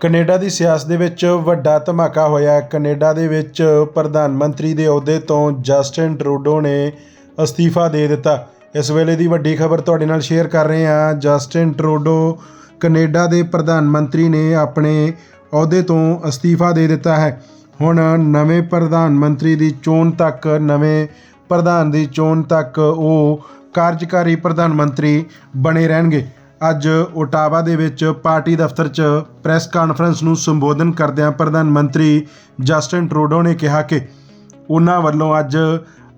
Canada ਦੀ ਸਿਆਸਤ ਦੇ ਵਿੱਚ ਵੱਡਾ ਧਮਾਕਾ ਹੋਇਆ ਹੈ। ਕੈਨੇਡਾ ਦੇ ਵਿੱਚ ਪ੍ਰਧਾਨ ਮੰਤਰੀ ਦੇ ਅਹੁਦੇ ਤੋਂ ਜਸਟਿਨ ਟਰੂਡੋ ਨੇ ਅਸਤੀਫਾ ਦੇ ਦਿੱਤਾ। ਇਸ ਵੇਲੇ ਦੀ ਵੱਡੀ ਖਬਰ ਤੁਹਾਡੇ ਨਾਲ ਸ਼ੇਅਰ ਕਰ ਰਹੇ ਹਾਂ। ਜਸਟਿਨ ਟਰੂਡੋ ਕੈਨੇਡਾ ਦੇ ਪ੍ਰਧਾਨ ਮੰਤਰੀ ਨੇ ਆਪਣੇ ਅਹੁਦੇ ਤੋਂ ਅਸਤੀਫਾ ਦੇ ਦਿੱਤਾ ਹੈ। ਹੁਣ ਨਵੇਂ ਪ੍ਰਧਾਨ ਮੰਤਰੀ ਦੀ ਚੋਣ ਤੱਕ, ਨਵੇਂ ਪ੍ਰਧਾਨ ਦੀ ਚੋਣ ਤੱਕ ਉਹ ਕਾਰਜਕਾਰੀ ਪ੍ਰਧਾਨ ਮੰਤਰੀ ਬਣੇ ਰਹਿਣਗੇ। ਅੱਜ ਓਟਾਵਾ ਦੇ ਵਿੱਚ ਪਾਰਟੀ ਦਫ਼ਤਰ 'ਚ ਪ੍ਰੈਸ ਕਾਨਫਰੰਸ ਨੂੰ ਸੰਬੋਧਨ ਕਰਦਿਆਂ ਪ੍ਰਧਾਨ ਮੰਤਰੀ ਜਸਟਿਨ ਟਰੂਡੋ ਨੇ ਕਿਹਾ ਕਿ ਉਹਨਾਂ ਵੱਲੋਂ ਅੱਜ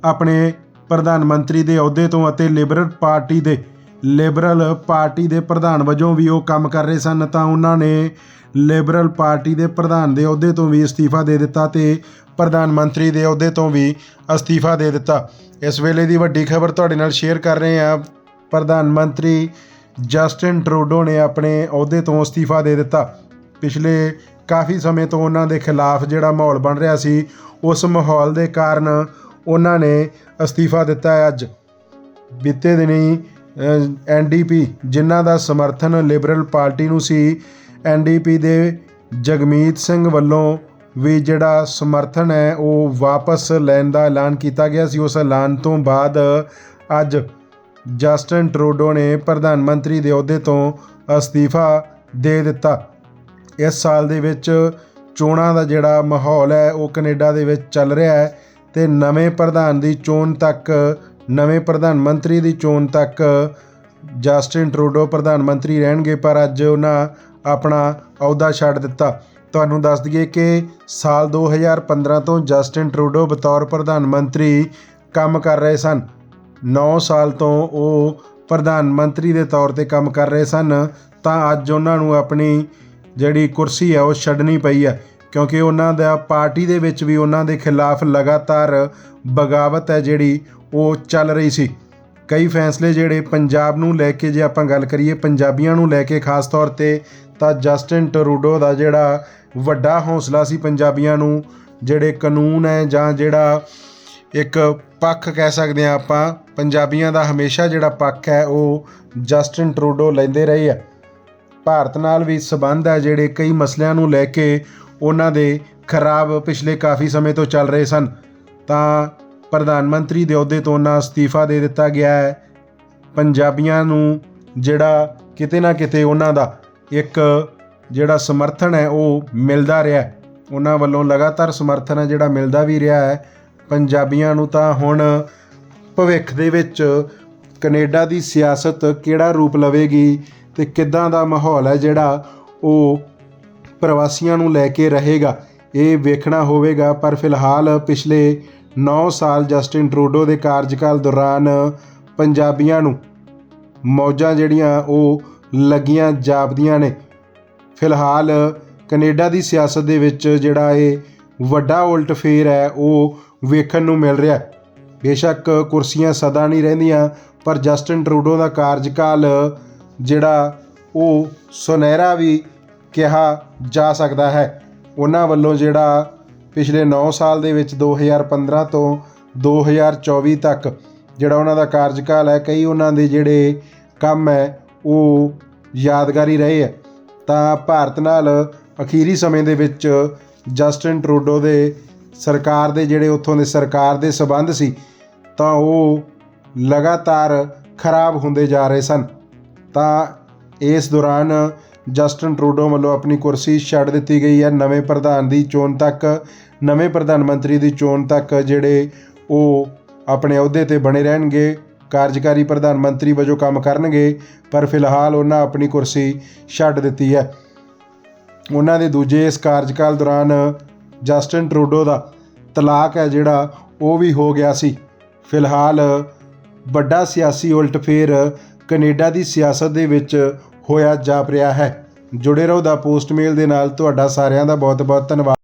ਆਪਣੇ ਪ੍ਰਧਾਨ ਮੰਤਰੀ ਦੇ ਅਹੁਦੇ ਤੋਂ ਅਤੇ ਲਿਬਰਲ ਪਾਰਟੀ ਦੇ, ਲਿਬਰਲ ਪਾਰਟੀ ਦੇ ਪ੍ਰਧਾਨ ਵਜੋਂ ਵੀ ਉਹ ਕੰਮ ਕਰ ਰਹੇ ਸਨ, ਤਾਂ ਉਹਨਾਂ ਨੇ ਲਿਬਰਲ ਪਾਰਟੀ ਦੇ ਪ੍ਰਧਾਨ ਦੇ ਅਹੁਦੇ ਤੋਂ ਵੀ ਅਸਤੀਫਾ ਦੇ ਦਿੱਤਾ ਤੇ ਪ੍ਰਧਾਨ ਮੰਤਰੀ ਦੇ ਅਹੁਦੇ ਤੋਂ ਵੀ ਅਸਤੀਫਾ ਦੇ ਦਿੱਤਾ। ਇਸ ਵੇਲੇ ਦੀ ਵੱਡੀ ਖਬਰ ਤੁਹਾਡੇ ਨਾਲ ਸ਼ੇਅਰ ਕਰ ਰਹੇ ਹਾਂ। ਪ੍ਰਧਾਨ ਮੰਤਰੀ ਜਸਟਿਨ ਟਰੂਡੋ ਨੇ ਆਪਣੇ ਅਹੁਦੇ ਤੋਂ ਅਸਤੀਫਾ ਦੇ ਦਿੱਤਾ। ਪਿਛਲੇ ਕਾਫੀ ਸਮੇਂ ਤੋਂ ਉਹਨਾਂ ਦੇ ਖਿਲਾਫ ਜਿਹੜਾ ਮਾਹੌਲ ਬਣ ਰਿਹਾ ਸੀ, ਉਸ ਮਾਹੌਲ ਦੇ ਕਾਰਨ ਉਹਨਾਂ ਨੇ ਅਸਤੀਫਾ ਦਿੱਤਾ ਹੈ ਅੱਜ। ਬੀਤੇ ਦਿਨੀ ਐਨਡੀਪੀ ਜਿਨ੍ਹਾਂ ਦਾ ਸਮਰਥਨ ਲਿਬਰਲ ਪਾਰਟੀ ਨੂੰ ਸੀ ਐਨਡੀਪੀ ਦੇ ਜਗਮੀਤ ਸਿੰਘ ਵੱਲੋਂ ਵੀ ਜਿਹੜਾ ਸਮਰਥਨ ਹੈ, ਉਹ ਵਾਪਸ ਲੈਣ ਦਾ ਐਲਾਨ ਕੀਤਾ ਗਿਆ ਸੀ। ਉਸ ਐਲਾਨ ਤੋਂ ਬਾਅਦ ਅੱਜ ਜਸਟਿਨ ਟਰੂਡੋ ਨੇ ਪ੍ਰਧਾਨ ਮੰਤਰੀ ਦੇ ਅਹੁਦੇ ਤੋਂ ਅਸਤੀਫਾ ਦੇ ਦਿੱਤਾ। ਇਸ ਸਾਲ ਦੇ ਵਿੱਚ ਚੋਣਾਂ ਦਾ ਜਿਹੜਾ ਮਾਹੌਲ ਹੈ, ਉਹ ਕੈਨੇਡਾ ਦੇ ਵਿੱਚ ਚੱਲ ਰਿਹਾ ਹੈ ਤੇ ਨਵੇਂ ਪ੍ਰਧਾਨ ਦੀ ਚੋਣ ਤੱਕ, ਨਵੇਂ ਪ੍ਰਧਾਨ ਮੰਤਰੀ ਦੀ ਚੋਣ ਤੱਕ ਜਸਟਿਨ ਟਰੂਡੋ ਪ੍ਰਧਾਨ ਮੰਤਰੀ ਰਹਿਣਗੇ, ਪਰ ਅੱਜ ਉਹਨਾਂ ਆਪਣਾ ਅਹੁਦਾ ਛੱਡ ਦਿੱਤਾ। ਤੁਹਾਨੂੰ ਦੱਸ ਦਈਏ ਕਿ ਸਾਲ 2015 ਤੋਂ ਜਸਟਿਨ ਟਰੂਡੋ ਬਤੌਰ ਪ੍ਰਧਾਨ ਮੰਤਰੀ ਕੰਮ ਕਰ ਰਹੇ ਸਨ। 9 ਸਾਲ ਤੋਂ ਉਹ ਪ੍ਰਧਾਨ ਮੰਤਰੀ ਦੇ ਤੌਰ ਤੇ ਕੰਮ ਕਰ ਰਹੇ ਸਨ, ਤਾਂ ਅੱਜ ਉਹਨਾਂ ਨੂੰ ਆਪਣੀ ਜਿਹੜੀ ਕੁਰਸੀ ਹੈ, ਉਹ ਛੱਡਣੀ ਪਈ ਹੈ। ਕਿਉਂਕਿ ਉਹਨਾਂ ਦਾ ਪਾਰਟੀ ਦੇ ਵਿੱਚ ਵੀ ਉਹਨਾਂ ਦੇ ਖਿਲਾਫ ਲਗਾਤਾਰ ਬਗਾਵਤ ਹੈ ਜਿਹੜੀ ਉਹ ਚੱਲ ਰਹੀ ਸੀ। ਕਈ ਫੈਸਲੇ ਜਿਹੜੇ ਪੰਜਾਬ ਨੂੰ ਲੈ ਕੇ ਜੇ ਆਪਾਂ ਗੱਲ ਕਰੀਏ, ਪੰਜਾਬੀਆਂ ਨੂੰ ਲੈ ਕੇ ਖਾਸ ਤੌਰ ਤੇ ਤਾਂ ਜਸਟਿਨ ਟਰੂਡੋ ਦਾ ਜਿਹੜਾ ਵੱਡਾ ਹੌਸਲਾ ਸੀ ਪੰਜਾਬੀਆਂ ਨੂੰ, ਜਿਹੜੇ ਕਾਨੂੰਨ ਹੈ ਜਾਂ ਜਿਹੜਾ ਇੱਕ ਪੱਖ ਕਹਿ ਸਕਦੇ ਆ ਆਪਾਂ ਪੰਜਾਬੀਆਂ ਦਾ ਹਮੇਸ਼ਾ ਜਿਹੜਾ ਪੱਖ ਹੈ, ਉਹ ਜਸਟਿਨ ਟਰੂਡੋ ਲੈਂਦੇ ਰਹੇ ਆ। ਭਾਰਤ ਨਾਲ ਵੀ ਸਬੰਧ ਹੈ ਜਿਹੜੇ ਕਈ ਮਸਲਿਆਂ ਨੂੰ ਲੈ ਕੇ ਉਹਨਾਂ ਦੇ ਖਰਾਬ ਪਿਛਲੇ ਕਾਫੀ ਸਮੇਂ ਤੋਂ ਚੱਲ ਰਹੇ ਸਨ। ਤਾਂ ਪ੍ਰਧਾਨ ਮੰਤਰੀ ਦੇ ਅਹੁਦੇ ਤੋਂ ਉਹਨਾਂ ਅਸਤੀਫਾ ਦੇ ਦਿੱਤਾ ਗਿਆ ਹੈ। ਪੰਜਾਬੀਆਂ ਨੂੰ ਜਿਹੜਾ ਕਿਤੇ ਨਾ ਕਿਤੇ ਉਹਨਾਂ ਦਾ ਇੱਕ ਜਿਹੜਾ ਸਮਰਥਨ ਹੈ, ਉਹ ਮਿਲਦਾ ਰਿਹਾ ਉਹਨਾਂ ਵੱਲੋਂ ਲਗਾਤਾਰ ਸਮਰਥਨ ਹੈ ਜਿਹੜਾ ਮਿਲਦਾ ਵੀ ਰਿਹਾ ਹੈ। ਪੰਜਾਬੀਆਂ ਨੂੰ ਤਾਂ ਹੁਣ ਭਵਿੱਖ ਦੇ ਵਿੱਚ ਕੈਨੇਡਾ ਦੀ ਸਿਆਸਤ ਕਿਹੜਾ ਰੂਪ ਲਵੇਗੀ ਤੇ ਕਿੱਦਾਂ ਦਾ ਮਾਹੌਲ ਹੈ ਜਿਹੜਾ ਉਹ ਪ੍ਰਵਾਸੀਆਂ ਨੂੰ ਲੈ ਕੇ ਰਹੇਗਾ, ਇਹ ਵੇਖਣਾ ਹੋਵੇਗਾ। ਪਰ ਫਿਲਹਾਲ ਪਿਛਲੇ 9 ਸਾਲ ਜਸਟਿਨ ਟਰੂਡੋ ਦੇ ਕਾਰਜਕਾਲ ਦੌਰਾਨ ਪੰਜਾਬੀਆਂ ਨੂੰ ਮੌਜਾਂ ਜਿਹੜੀਆਂ ਉਹ ਲੱਗੀਆਂ ਜਾਪਦੀਆਂ ਨੇ। ਫਿਲਹਾਲ ਕੈਨੇਡਾ ਦੀ ਸਿਆਸਤ ਦੇ ਵਿੱਚ ਜਿਹੜਾ ਇਹ ਵੱਡਾ ਉਲਟ ਫੇਰ ਹੈ, ਉਹ ਵੇਖਣ ਨੂੰ ਮਿਲ ਰਿਹਾ। ਹੈ ਬੇਸ਼ੱਕ ਕੁਰਸੀਆਂ ਸਦਾ ਨਹੀਂ ਰਹਿੰਦੀਆਂ, ਪਰ ਜਸਟਿਨ ਟਰੂਡੋ ਦਾ ਕਾਰਜਕਾਲ, ਜਿਹੜਾ ਉਹ ਸੁਨਹਿਰਾ ਵੀ ਕਿਹਾ ਜਾ ਸਕਦਾ ਹੈ। ਉਹਨਾਂ ਵੱਲੋਂ ਜਿਹੜਾ ਪਿਛਲੇ 9 ਸਾਲ ਦੇ ਵਿੱਚ 2015 ਤੋਂ 2024 ਤੱਕ ਜਿਹੜਾ ਉਹਨਾਂ ਦਾ ਕਾਰਜਕਾਲ ਹੈ, ਕਈ ਉਹਨਾਂ ਦੇ ਜਿਹੜੇ ਕੰਮ ਹੈ, ਉਹ ਯਾਦਗਾਰੀ ਰਹੇ ਹੈ। ਤਾਂ ਭਾਰਤ ਨਾਲ ਅਖੀਰੀ ਸਮੇਂ ਦੇ ਵਿੱਚ ਜਸਟਿਨ ਟਰੂਡੋ ਦੇ ਸਰਕਾਰ ਦੇ ਜਿਹੜੇ ਉੱਥੋਂ ਦੇ ਸਰਕਾਰ ਦੇ ਸਬੰਧ ਸੀ, ਤਾਂ ਉਹ ਲਗਾਤਾਰ ਖਰਾਬ ਹੁੰਦੇ ਜਾ ਰਹੇ ਸਨ। ਤਾਂ ਇਸ ਦੌਰਾਨ ਜਸਟਿਨ ਟਰੂਡੋ ਵੱਲੋਂ ਆਪਣੀ ਕੁਰਸੀ ਛੱਡ ਦਿੱਤੀ ਗਈ ਹੈ। ਨਵੇਂ ਪ੍ਰਧਾਨ ਦੀ ਚੋਣ ਤੱਕ, ਨਵੇਂ ਪ੍ਰਧਾਨ ਮੰਤਰੀ ਦੀ ਚੋਣ ਤੱਕ ਜਿਹੜੇ ਉਹ ਆਪਣੇ ਅਹੁਦੇ ਤੇ ਬਣੇ ਰਹਿਣਗੇ, ਕਾਰਜਕਾਰੀ ਪ੍ਰਧਾਨ ਮੰਤਰੀ ਵਜੋਂ ਕੰਮ ਕਰਨਗੇ, ਪਰ ਫਿਲਹਾਲ ਉਹਨਾਂ ਆਪਣੀ ਕੁਰਸੀ ਛੱਡ ਦਿੱਤੀ ਹੈ। ਉਹਨਾਂ ਦੇ ਦੂਜੇ ਇਸ ਕਾਰਜਕਾਲ ਦੌਰਾਨ ਜਸਟਿਨ ਟਰੂਡੋ ਦਾ ਤਲਾਕ ਹੈ ਜਿਹੜਾ, ਉਹ ਵੀ ਹੋ ਗਿਆ ਸੀ। ਫਿਲਹਾਲ ਵੱਡਾ ਸਿਆਸੀ ਉਲਟਫੇਰ ਕੈਨੇਡਾ ਦੀ ਸਿਆਸਤ ਦੇ ਵਿੱਚ ਹੋਇਆ ਜਾਪ ਰਿਹਾ ਹੈ। ਜੁੜੇ ਰਹੋ ਦਾ ਪੋਸਟਮੇਲ ਦੇ ਨਾਲ, ਤੁਹਾਡਾ ਸਾਰਿਆਂ ਦਾ ਬਹੁਤ ਬਹੁਤ ਧੰਨਵਾਦ।